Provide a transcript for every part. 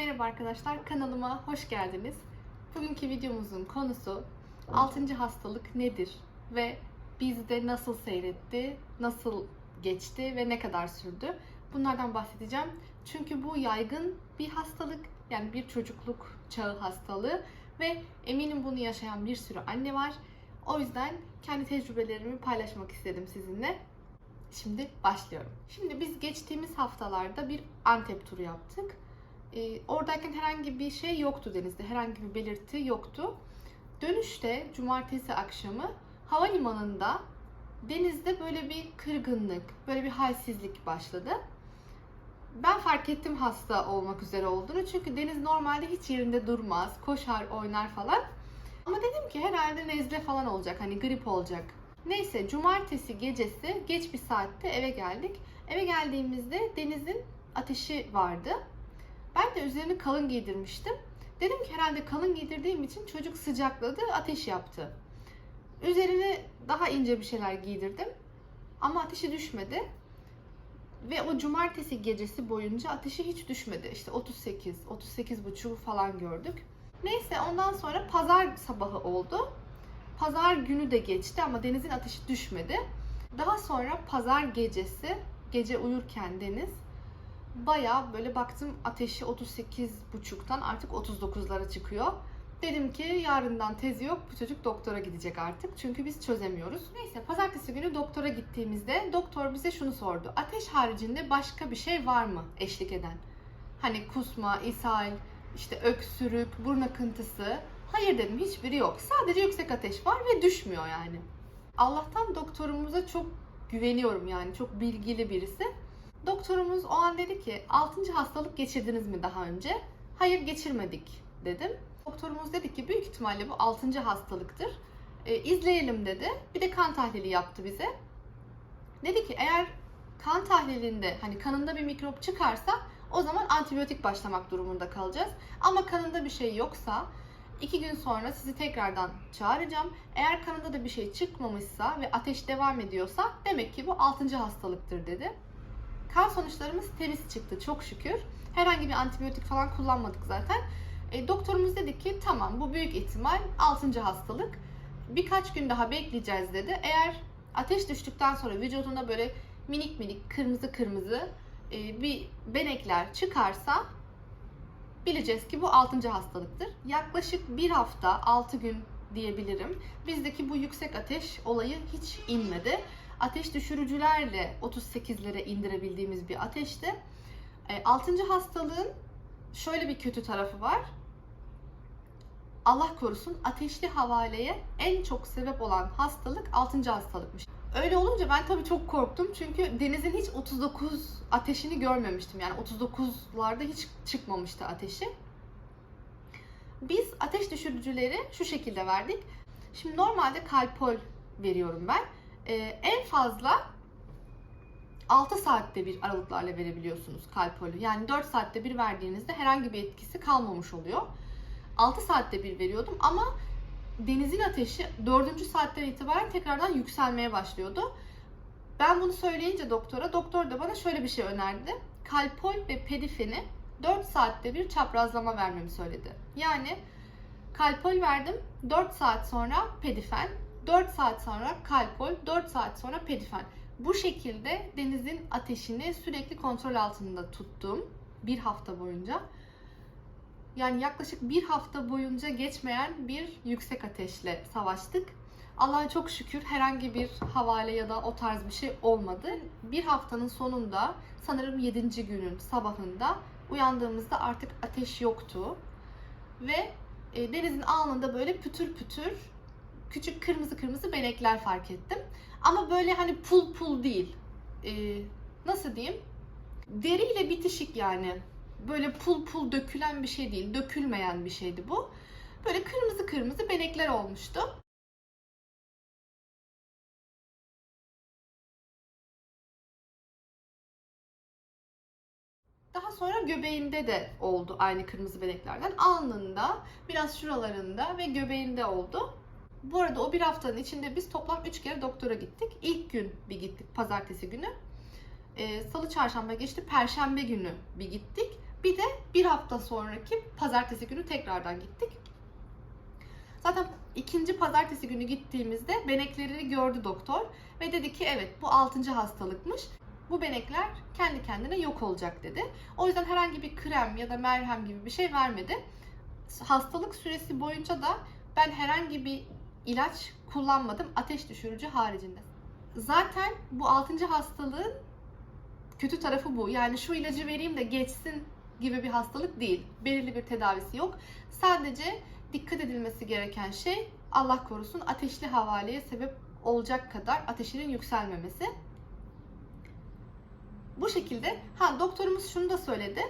merhaba arkadaşlar. Kanalıma hoş geldiniz. Bugünkü videomuzun konusu 6. hastalık nedir ve bizde nasıl seyretti, nasıl geçti ve ne kadar sürdü? Bunlardan bahsedeceğim. Çünkü bu yaygın bir hastalık, yani bir çocukluk çağı hastalığı ve eminim bunu yaşayan bir sürü anne var. O yüzden kendi tecrübelerimi paylaşmak istedim sizinle. Şimdi başlıyorum. Şimdi biz geçtiğimiz haftalarda bir Antep turu yaptık. Ee, oradayken herhangi bir şey yoktu denizde. Herhangi bir belirti yoktu. Dönüşte cumartesi akşamı havalimanında denizde böyle bir kırgınlık, böyle bir halsizlik başladı. Ben fark ettim hasta olmak üzere olduğunu. Çünkü deniz normalde hiç yerinde durmaz, koşar, oynar falan. Ama dedim ki herhalde nezle falan olacak, hani grip olacak. Neyse cumartesi gecesi geç bir saatte eve geldik. Eve geldiğimizde Deniz'in ateşi vardı. Ben de üzerini kalın giydirmiştim. Dedim ki herhalde kalın giydirdiğim için çocuk sıcakladı, ateş yaptı. Üzerine daha ince bir şeyler giydirdim. Ama ateşi düşmedi. Ve o cumartesi gecesi boyunca ateşi hiç düşmedi. İşte 38, 38 buçuğu falan gördük. Neyse ondan sonra pazar sabahı oldu. Pazar günü de geçti ama Deniz'in ateşi düşmedi. Daha sonra pazar gecesi, gece uyurken Deniz baya böyle baktım ateşi 38.5'tan artık 39'lara çıkıyor. Dedim ki yarından tezi yok bu çocuk doktora gidecek artık çünkü biz çözemiyoruz. Neyse pazartesi günü doktora gittiğimizde doktor bize şunu sordu. Ateş haricinde başka bir şey var mı eşlik eden? Hani kusma, ishal, işte öksürük, burun akıntısı. Hayır dedim hiçbiri yok. Sadece yüksek ateş var ve düşmüyor yani. Allah'tan doktorumuza çok güveniyorum yani çok bilgili birisi. Doktorumuz o an dedi ki 6. hastalık geçirdiniz mi daha önce? Hayır geçirmedik dedim. Doktorumuz dedi ki büyük ihtimalle bu 6. hastalıktır. E, izleyelim dedi. Bir de kan tahlili yaptı bize. Dedi ki eğer kan tahlilinde hani kanında bir mikrop çıkarsa o zaman antibiyotik başlamak durumunda kalacağız. Ama kanında bir şey yoksa iki gün sonra sizi tekrardan çağıracağım. Eğer kanında da bir şey çıkmamışsa ve ateş devam ediyorsa demek ki bu 6. hastalıktır dedi. Kan sonuçlarımız temiz çıktı çok şükür. Herhangi bir antibiyotik falan kullanmadık zaten. E, doktorumuz dedi ki tamam bu büyük ihtimal 6. hastalık. Birkaç gün daha bekleyeceğiz dedi. Eğer ateş düştükten sonra vücudunda böyle minik minik kırmızı kırmızı e, bir benekler çıkarsa bileceğiz ki bu 6. hastalıktır. Yaklaşık bir hafta 6 gün diyebilirim. Bizdeki bu yüksek ateş olayı hiç inmedi. Ateş düşürücülerle 38'lere indirebildiğimiz bir ateşti. 6. hastalığın şöyle bir kötü tarafı var. Allah korusun ateşli havaleye en çok sebep olan hastalık 6. hastalıkmış. Öyle olunca ben tabii çok korktum çünkü Deniz'in hiç 39 ateşini görmemiştim. Yani 39'larda hiç çıkmamıştı ateşi. Biz ateş düşürücüleri şu şekilde verdik. Şimdi normalde kalpol veriyorum ben. Ee, en fazla 6 saatte bir aralıklarla verebiliyorsunuz kalpolü. Yani 4 saatte bir verdiğinizde herhangi bir etkisi kalmamış oluyor. 6 saatte bir veriyordum ama denizin ateşi 4. saatten itibaren tekrardan yükselmeye başlıyordu. Ben bunu söyleyince doktora, doktor da bana şöyle bir şey önerdi. Kalpol ve pedifeni 4 saatte bir çaprazlama vermemi söyledi. Yani kalpol verdim, 4 saat sonra pedifen, 4 saat sonra kalpol, 4 saat sonra pedifen. Bu şekilde denizin ateşini sürekli kontrol altında tuttum bir hafta boyunca. Yani yaklaşık bir hafta boyunca geçmeyen bir yüksek ateşle savaştık. Allah'a çok şükür herhangi bir havale ya da o tarz bir şey olmadı. Bir haftanın sonunda sanırım 7. günün sabahında uyandığımızda artık ateş yoktu. Ve e, denizin alnında böyle pütür pütür küçük kırmızı kırmızı benekler fark ettim. Ama böyle hani pul pul değil. E, nasıl diyeyim? Deriyle bitişik yani böyle pul pul dökülen bir şey değil, dökülmeyen bir şeydi bu. Böyle kırmızı kırmızı benekler olmuştu. Daha sonra göbeğinde de oldu aynı kırmızı beneklerden. Alnında, biraz şuralarında ve göbeğinde oldu. Bu arada o bir haftanın içinde biz toplam 3 kere doktora gittik. İlk gün bir gittik pazartesi günü. Ee, Salı çarşamba geçti. Perşembe günü bir gittik. Bir de bir hafta sonraki pazartesi günü tekrardan gittik. Zaten ikinci pazartesi günü gittiğimizde benekleri gördü doktor ve dedi ki evet bu 6. hastalıkmış. Bu benekler kendi kendine yok olacak dedi. O yüzden herhangi bir krem ya da merhem gibi bir şey vermedi. Hastalık süresi boyunca da ben herhangi bir ilaç kullanmadım ateş düşürücü haricinde. Zaten bu 6. hastalığın kötü tarafı bu. Yani şu ilacı vereyim de geçsin gibi bir hastalık değil. Belirli bir tedavisi yok. Sadece dikkat edilmesi gereken şey Allah korusun ateşli havaleye sebep olacak kadar ateşinin yükselmemesi. Bu şekilde ha doktorumuz şunu da söyledi.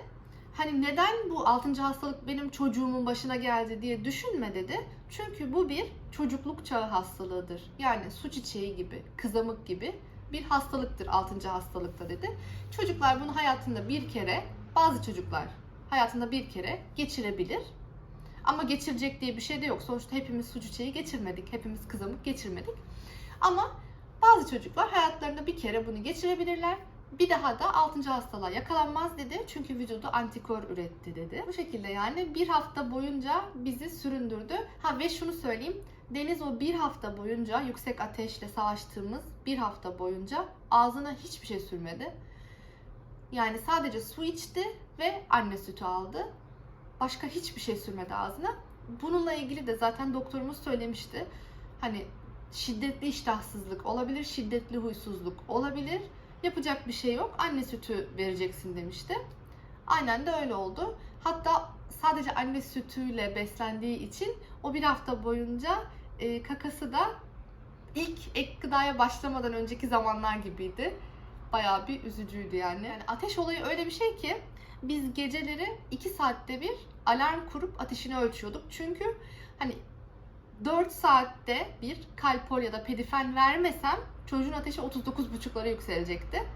Hani neden bu 6. hastalık benim çocuğumun başına geldi diye düşünme dedi. Çünkü bu bir çocukluk çağı hastalığıdır. Yani su çiçeği gibi, kızamık gibi bir hastalıktır 6. hastalıkta dedi. Çocuklar bunu hayatında bir kere, bazı çocuklar hayatında bir kere geçirebilir. Ama geçirecek diye bir şey de yok. Sonuçta hepimiz su çiçeği geçirmedik. Hepimiz kızamık geçirmedik. Ama bazı çocuklar hayatlarında bir kere bunu geçirebilirler. Bir daha da 6. hastalığa yakalanmaz dedi. Çünkü vücudu antikor üretti dedi. Bu şekilde yani bir hafta boyunca bizi süründürdü. Ha ve şunu söyleyeyim. Deniz o bir hafta boyunca yüksek ateşle savaştığımız bir hafta boyunca ağzına hiçbir şey sürmedi. Yani sadece su içti ve anne sütü aldı. Başka hiçbir şey sürmedi ağzına. Bununla ilgili de zaten doktorumuz söylemişti. Hani şiddetli iştahsızlık olabilir, şiddetli huysuzluk olabilir. Yapacak bir şey yok. Anne sütü vereceksin demişti. Aynen de öyle oldu. Hatta sadece anne sütüyle beslendiği için o bir hafta boyunca e, kakası da ilk ek gıdaya başlamadan önceki zamanlar gibiydi. Bayağı bir üzücüydü yani. yani. Ateş olayı öyle bir şey ki biz geceleri 2 saatte bir alarm kurup ateşini ölçüyorduk. Çünkü hani 4 saatte bir kalpol ya da pedifen vermesem çocuğun ateşi 39,5'lara yükselecekti.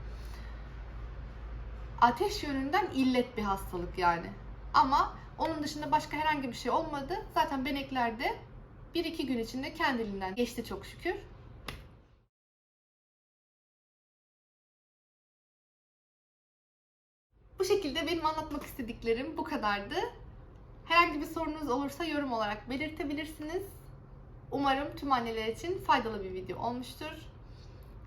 Ateş yönünden illet bir hastalık yani. Ama onun dışında başka herhangi bir şey olmadı. Zaten beneklerde 1-2 gün içinde kendiliğinden geçti çok şükür. Bu şekilde benim anlatmak istediklerim bu kadardı. Herhangi bir sorunuz olursa yorum olarak belirtebilirsiniz. Umarım tüm anneler için faydalı bir video olmuştur.